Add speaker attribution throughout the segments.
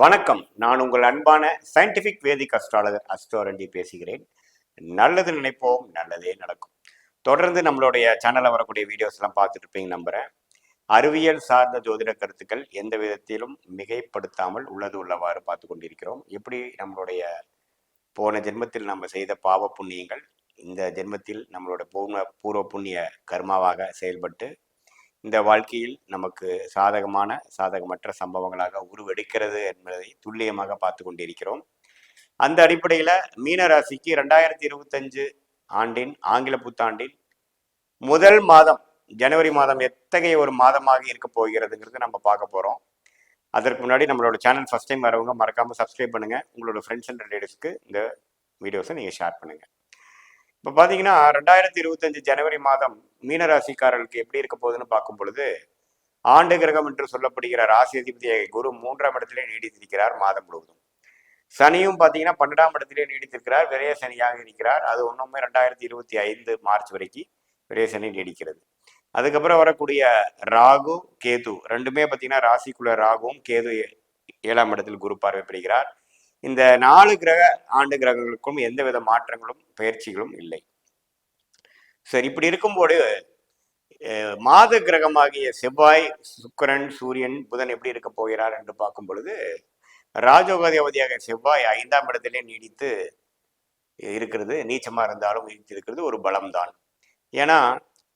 Speaker 1: வணக்கம். நான் உங்கள் அன்பான சயின்டிபிக் வேதிக் அஸ்ட்ராலஜர் அஸ்ட்ரோரண்டி பேசுகிறேன். நல்லது நினைப்போம் நல்லதே நடக்கும். தொடர்ந்து நம்மளுடைய சேனலில் வரக்கூடிய வீடியோஸ் எல்லாம் பார்த்துட்டு இருப்பீங்க நம்புறேன். அறிவியல் சார்ந்த ஜோதிட கருத்துக்கள் எந்த விதத்திலும் மிகைப்படுத்தாமல் உள்ளது உள்ளவாறு பார்த்து கொண்டிருக்கிறோம். எப்படி நம்மளுடைய போன ஜென்மத்தில் நம்ம செய்த பாவ புண்ணியங்கள் இந்த ஜென்மத்தில் நம்மளோட பூர்வ பூர்வ புண்ணிய கர்மாவாக செயல்பட்டு இந்த வாழ்க்கையில் நமக்கு சாதகமான சாதகமற்ற சம்பவங்களாக உருவெடுக்கிறது என்பதை துல்லியமாக பார்த்து கொண்டிருக்கிறோம். அந்த அடிப்படையில் மீனராசிக்கு ரெண்டாயிரத்தி இருபத்தஞ்சு ஆண்டின் ஆங்கில புத்தாண்டின் முதல் மாதம் ஜனவரி மாதம் எத்தகைய ஒரு மாதமாக இருக்க போகிறதுங்கிறது நம்ம பார்க்க போகிறோம் அதற்கு முன்னாடி நம்மளோட சேனல் ஃபஸ்ட் டைம் வரவங்க மறக்காமல் சப்ஸ்கிரைப் பண்ணுங்கள் உங்களோட ஃப்ரெண்ட்ஸ் அண்ட் ரிலேட்டிவ்ஸ்க்கு இந்த வீடியோஸை நீங்கள் ஷேர் பண்ணுங்கள் இப்போ பார்த்தீங்கன்னா ரெண்டாயிரத்தி இருபத்தஞ்சு ஜனவரி மாதம் மீனராசிக்காரர்களுக்கு எப்படி இருக்க போகுதுன்னு பார்க்கும் பொழுது ஆண்டு கிரகம் என்று சொல்லப்படுகிற ராசி அதிபதியை குரு மூன்றாம் இடத்திலே நீடித்திருக்கிறார் மாதம் முழுவதும். சனியும் பார்த்தீங்கன்னா பன்னெண்டாம் இடத்திலே நீடித்திருக்கிறார். விரைய சனியாக இருக்கிறார். அது ஒன்றுமே ரெண்டாயிரத்தி இருபத்தி ஐந்து மார்ச் வரைக்கும் விரைய சனி நீடிக்கிறது. அதுக்கப்புறம் வரக்கூடிய ராகு கேது ரெண்டுமே பார்த்தீங்கன்னா ராசிக்குள்ள ராகுவும் கேது ஏழாம் இடத்தில் குரு பார்வை பெறுகிறார் இந்த நாலு கிரக ஆண்டு கிரகங்களுக்கும் எந்தவித மாற்றங்களும் பயிற்சிகளும் இல்லை. சரி இப்படி இருக்கும்போது மாத கிரகமாகிய செவ்வாய் சுக்கிரன் சூரியன் புதன் எப்படி இருக்க போகிறார் என்று பார்க்கும் பொழுது ராஜோகாதிபதியாக செவ்வாய் ஐந்தாம் இடத்திலே நீடித்து இருக்கிறது. நீச்சமாக இருந்தாலும் இருக்கிறது ஒரு பலம்தான். ஏன்னா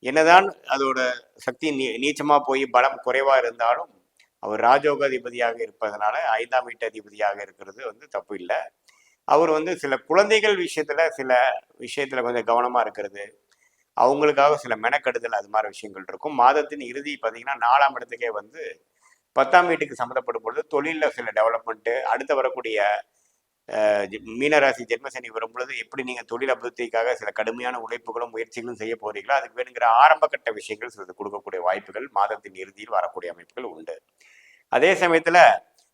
Speaker 1: என்னதான் அதோட சக்தி நீ நீச்சமாக போய் பலம் குறைவாக இருந்தாலும் அவர் ராஜோகாதிபதியாக இருப்பதனால ஐந்தாம் வீட்டு அதிபதியாக இருக்கிறது வந்து தப்பு இல்லை. அவர் வந்து சில குழந்தைகள் விஷயத்துல சில விஷயத்துல கொஞ்சம் கவனமா இருக்கிறது. அவங்களுக்காக சில மெனக்கெடுதல் அது மாதிரி விஷயங்கள் இருக்கும். மாதத்தின் இறுதி பார்த்தீங்கன்னா நாலாம் இடத்துக்கே வந்து பத்தாம் வீட்டுக்கு சம்மந்தப்படும் பொழுது தொழிலில் சில டெவலப்மெண்ட்டு அடுத்து வரக்கூடிய மீனராசி ஜென்மசனி வரும்பொழுது எப்படி நீங்கள் தொழில் அபிவிருத்திக்காக சில கடுமையான உழைப்புகளும் முயற்சிகளும் செய்ய போகிறீங்களோ அதுக்கு வேணுங்கிற ஆரம்ப கட்ட விஷயங்கள் சிலது கொடுக்கக்கூடிய வாய்ப்புகள் மாதத்தின் இறுதியில் வரக்கூடிய அமைப்புகள் உண்டு. அதே சமயத்தில்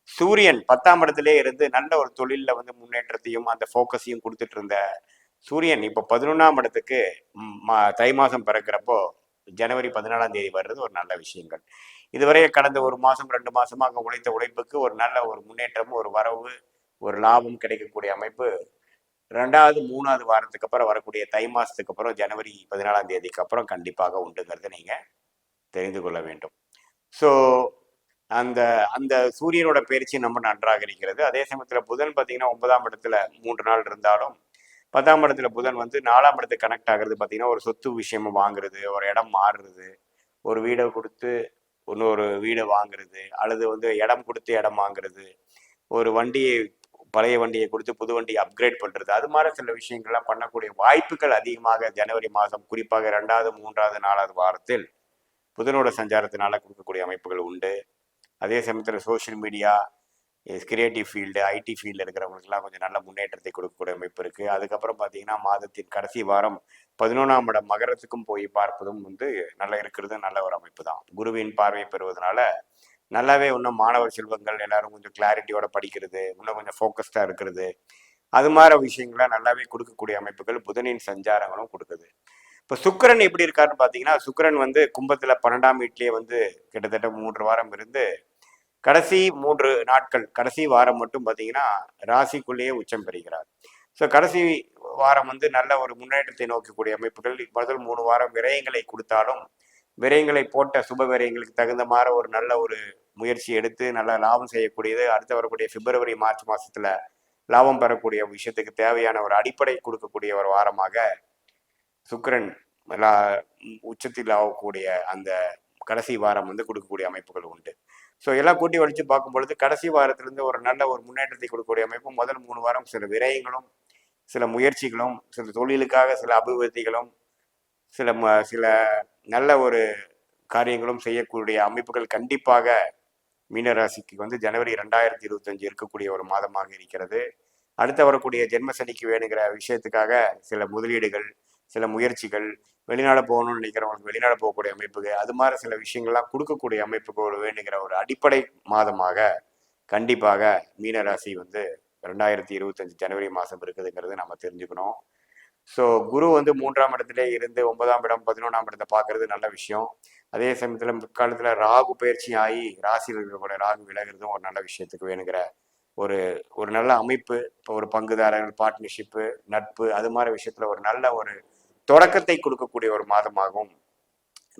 Speaker 1: சூரியன் பத்தாம் இடத்திலே இருந்து நல்ல ஒரு தொழிலில் வந்து முன்னேற்றத்தையும் அந்த ஃபோக்கஸையும் கொடுத்துட்டு இருந்த சூரியன் இப்போ பதினொன்றாம் இடத்துக்கு மா- தை மாதம் பிறக்கிறப்போ ஜனவரி பதினாலாம் தேதி வர்றது ஒரு நல்ல விஷயங்கள். இதுவரையே கடந்த ஒரு மாதம் ரெண்டு மாதமாக அங்கே உழைத்த உழைப்புக்கு ஒரு நல்ல ஒரு முன்னேற்றமும் ஒரு வரவு ஒரு லாபம் கிடைக்கக்கூடிய அமைப்பு ரெண்டாவது மூணாவது வாரத்துக்கு அப்புறம் வரக்கூடிய தை மாதத்துக்கு அப்புறம் ஜனவரி பதினாலாம் தேதிக்கு அப்புறம் கண்டிப்பாக உண்டுங்கிறத நீங்கள் தெரிந்து கொள்ள வேண்டும். ஸோ அந்த அந்த சூரியனோட பயிற்சி ரொம்ப நன்றாக இருக்கிறது. அதே சமயத்தில் புதன் பார்த்தீங்கன்னா ஒன்பதாம் இடத்துல மூன்று நாள் இருந்தாலும் பத்தாம் இடத்துல புதன் வந்து நாலாம் இடத்துக்கு கனெக்ட் ஆகிறது பார்த்தீங்கன்னா ஒரு சொத்து விஷயமா வாங்குறது ஒரு இடம் மாறுறது ஒரு வீடை கொடுத்து இன்னொரு வீடை வாங்குறது அல்லது வந்து இடம் கொடுத்து இடம் வாங்குறது ஒரு வண்டியை பழைய வண்டியை கொடுத்து புது வண்டியை அப்கிரேட் பண்ணுறது அது மாதிரி சில விஷயங்கள்லாம் பண்ணக்கூடிய வாய்ப்புகள் அதிகமாக ஜனவரி மாதம் குறிப்பாக ரெண்டாவது மூன்றாவது நாலாவது வாரத்தில் புதனோட சஞ்சாரத்தினால கொடுக்கக்கூடிய அமைப்புகள் உண்டு. அதே சமயத்தில் social media creative field IT ஃபீல்டில் இருக்கிறவங்களுக்குலாம் கொஞ்சம் நல்ல முன்னேற்றத்தை கொடுக்கக்கூடிய அமைப்பு இருக்குது அதுக்கப்புறம் பார்த்தீங்கன்னா மாதத்தின் கடைசி வாரம் பதினொன்றாம் இடம் மகரத்துக்கும் போய் பார்ப்பதும் வந்து நல்லா இருக்கிறது நல்ல ஒரு அமைப்பு தான் குருவின் பார்வை பெறுவதனால நல்லாவே இன்னும் மாணவர் செல்வங்கள் எல்லாரும் கொஞ்சம் கிளாரிட்டியோட படிக்கிறது இன்னும் கொஞ்சம் ஃபோக்கஸ்டாக இருக்கிறது. அது மாதிரி விஷயங்களை நல்லாவே கொடுக்கக்கூடிய அமைப்புகள் புதனின் சஞ்சாரங்களும் கொடுக்குது. இப்போ சுக்கிரன் எப்படி இருக்காருன்னு பார்த்தீங்கன்னா சுக்கிரன் வந்து கும்பத்தில் பன்னெண்டாம் வீட்லேயே வந்து கிட்டத்தட்ட மூன்று வாரம் இருந்து கடைசி மூன்று நாட்கள் கடைசி வாரம் மட்டும் பார்த்தீங்கன்னா ராசிக்குள்ளேயே உச்சம் பெறுகிறார். ஸோ கடைசி வாரம் வந்து நல்ல ஒரு முன்னேற்றத்தை நோக்கக்கூடிய அமைப்புகள் முதல் மூணு வாரம் விரயங்களை கொடுத்தாலும் விரயங்களை போட்ட சுப விரயங்களுக்கு தகுந்த மாதிரி ஒரு நல்ல ஒரு முயற்சி எடுத்து நல்ல லாபம் செய்யக்கூடியது அடுத்து வரக்கூடிய பிப்ரவரி மார்ச் மாசத்துல லாபம் பெறக்கூடிய விஷயத்துக்கு தேவையான ஒரு அடிப்படை கொடுக்கக்கூடிய ஒரு வாரமாக சுக்கிரன் எல்லா உச்சத்தில் ஆகக்கூடிய அந்த கடைசி வாரம் வந்து கொடுக்கக்கூடிய அமைப்புகள் உண்டு. ஸோ எல்லாம் கூட்டி வலிச்சு பார்க்கும் பொழுது கடைசி வாரத்திலிருந்து ஒரு நல்ல ஒரு முன்னேற்றத்தை கொடுக்கக்கூடிய அமைப்பு முதல் மூணு வாரம் சில விரயங்களும் சில முயற்சிகளும் சில தொழிலுக்காக சில அபிவிருத்திகளும் சில ம- சில நல்ல ஒரு காரியங்களும் செய்யக்கூடிய அமைப்புகள் கண்டிப்பாக மீனராசிக்கு வந்து ஜனவரி ரெண்டாயிரத்தி இருபத்தஞ்சு இருக்கக்கூடிய ஒரு மாதமாக இருக்கிறது. அடுத்து வரக்கூடிய ஜென்ம சனிக்கு வேணுங்கிற விஷயத்துக்காக சில முதலீடுகள் சில முயற்சிகள் வெளிநாடு போகணும்னு நினைக்கிறவங்களுக்கு வெளிநாடு போகக்கூடிய அமைப்புக்கு அது மாதிரி சில விஷயங்கள்லாம் கொடுக்கக்கூடிய அமைப்புகள் வேணுங்கிற ஒரு அடிப்படை மாதமாக கண்டிப்பாக மீனராசி வந்து ரெண்டாயிரத்தி இருபத்தஞ்சு ஜனவரி மாதம் இருக்குதுங்கிறது நம்ம தெரிஞ்சுக்கணும். ஸோ குரு வந்து மூன்றாம் இடத்திலே இருந்து ஒன்பதாம் இடம் பதினொன்றாம் இடத்தை பார்க்கறது நல்ல விஷயம். அதே சமயத்தில் முற்காலத்தில் ராகு பயிற்சி ஆகி ராசியில் இருக்கக்கூடிய ராகு விலகிறதும் ஒரு நல்ல விஷயத்துக்கு வேணுங்கிற ஒரு ஒரு நல்ல அமைப்பு இப்போ ஒரு பங்குதாரர்கள் பார்ட்னர்ஷிப்பு நட்பு அது மாதிரி விஷயத்தில் ஒரு நல்ல ஒரு தொடக்கத்தை கொடுக்கக்கூடிய ஒரு மாதமாகவும்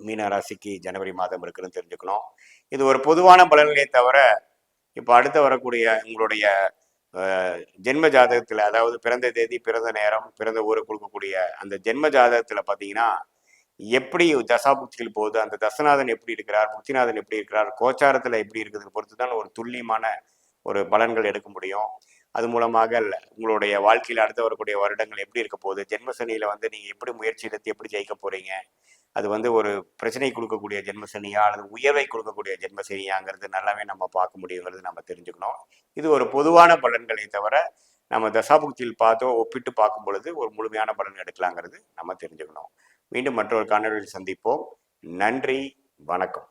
Speaker 1: மீனராசிக்கு ஜனவரி மாதம் இருக்குன்னு தெரிஞ்சுக்கணும். இது ஒரு பொதுவான பலன்களே தவிர இப்போ அடுத்து வரக்கூடிய உங்களுடைய ஜென்ம ஜாதகத்தில் அதாவது பிறந்த தேதி பிறந்த நேரம் பிறந்த ஊரை கொடுக்கக்கூடிய அந்த ஜென்ம ஜாதகத்தில் பார்த்தீங்கன்னா எப்படி தசாபுக்திகள் போகுது அந்த தசநாதன் எப்படி இருக்கிறார் புத்திநாதன் எப்படி இருக்கிறார் கோச்சாரத்தில் எப்படி இருக்குதுன்னு பொறுத்து தான் ஒரு துல்லியமான ஒரு பலன்கள் எடுக்க முடியும். அது மூலமாக உங்களுடைய வாழ்க்கையில் அடுத்து வரக்கூடிய வருடங்கள் எப்படி இருக்க போகுது? ஜென்மசனியில் வந்து நீங்கள் எப்படி முயற்சி எடுத்து எப்படி ஜெயிக்க போகிறீங்க அது வந்து ஒரு பிரச்சனை கொடுக்கக்கூடிய ஜென்ம சனியா? அல்லது உயர்வை கொடுக்கக்கூடிய ஜென்ம சனியாங்கிறது நல்லாவே நம்ம பார்க்க முடியுங்கிறது நம்ம தெரிஞ்சுக்கணும். இது ஒரு பொதுவான பலன்களை தவிர நம்ம தசாபுக்தியில் பார்த்தோ ஒப்பிட்டு பார்க்கும் பொழுது ஒரு முழுமையான பலன் எடுக்கலாங்கிறது நம்ம தெரிஞ்சுக்கணும். மீண்டும் மற்றொரு காணொலியில் சந்திப்போம். நன்றி. வணக்கம்.